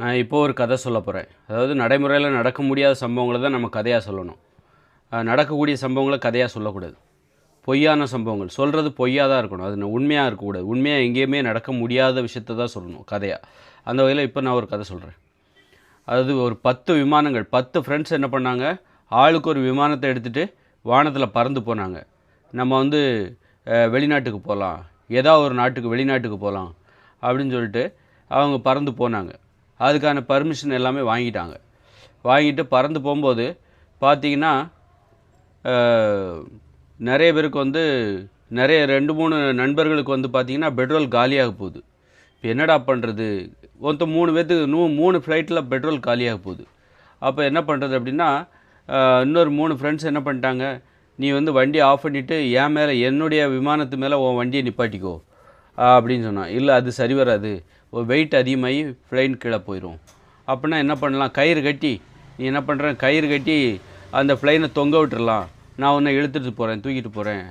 நான் இப்போ ஒரு கதை சொல்ல போகிறேன் அதாவது நடைமுறையில் நடக்க முடியாத சம்பவங்களை தான் நம்ம கதையாக சொல்லணும். நடக்கக்கூடிய சம்பவங்களை கதையாக சொல்லக்கூடாது. பொய்யான சம்பவங்கள். சொல்கிறது பொய்யாக தான் இருக்கணும். அது உண்மையாக இருக்கக்கூடாது. உண்மையாக எங்கேயுமே நடக்க முடியாத விஷயத்த தான் சொல்லணும் கதையாக அந்த வகையில் இப்போ நான் ஒரு கதை சொல்கிறேன் அதாவது ஒரு பத்து விமானங்கள் பத்து ஃப்ரெண்ட்ஸ் என்ன பண்ணாங்க? ஆளுக்கு ஒரு விமானத்தை எடுத்துகிட்டு வானத்தில் பறந்து போனாங்க. நம்ம வந்து வெளிநாட்டுக்கு போகலாம் ஏதாவது ஒரு நாட்டுக்கு வெளிநாட்டுக்கு போகலாம் அப்படின்னு சொல்லிட்டு அவங்க பறந்து போனாங்க. அதுக்கான பர்மிஷன் எல்லாமே வாங்கிட்டாங்க. வாங்கிட்டு பறந்து போகும்போது பார்த்தீங்கன்னா நிறைய பேருக்கு வந்து நிறைய ரெண்டு மூணு நண்பர்களுக்கு வந்து பார்த்திங்கன்னா பெட்ரோல் காலியாக போகுது. இப்போ என்னடா பண்ணுறது மொத்தம் மூணு பேர்த்துக்கு நூ மூணு ஃப்ளைட்டில் பெட்ரோல் காலியாக போகுது. அப்போ என்ன பண்ணுறது அப்படின்னா இன்னொரு மூணு ஃப்ரெண்ட்ஸ் என்ன பண்ணிட்டாங்க நீ வந்து வண்டியை ஆஃப் பண்ணிவிட்டு என் மேலே என்னுடைய விமானத்து மேலே உன் வண்டியை நிப்பாட்டிக்கோ. அப்படின்னு சொன்னான் இல்லை அது சரி வராது. ஒரு வெயிட் அதிகமாகி ஃப்ளைன் கீழே போயிடும் அப்படின்னா என்ன பண்ணலாம்? கயிறு கட்டி நீ என்ன பண்ணுற கயிறு கட்டி அந்த ஃப்ளைனை தொங்க விட்டுறலாம். நான் உன்னை இழுத்துட்டு போகிறேன் தூக்கிட்டு போகிறேன்